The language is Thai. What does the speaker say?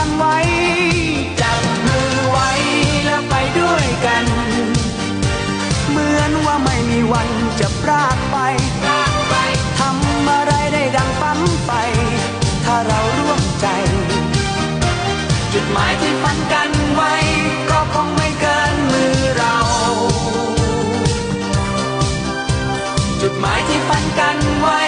ัน นว่าไม่มีวันจะพรากไป ทำอะไรได้ดังปั้มไป ถ้าเราร่วมใจ จุดหมายที่ฝันกันไว้ ก็คงไม่เกินมือเรา จุดหมายที่ฝันกันไว้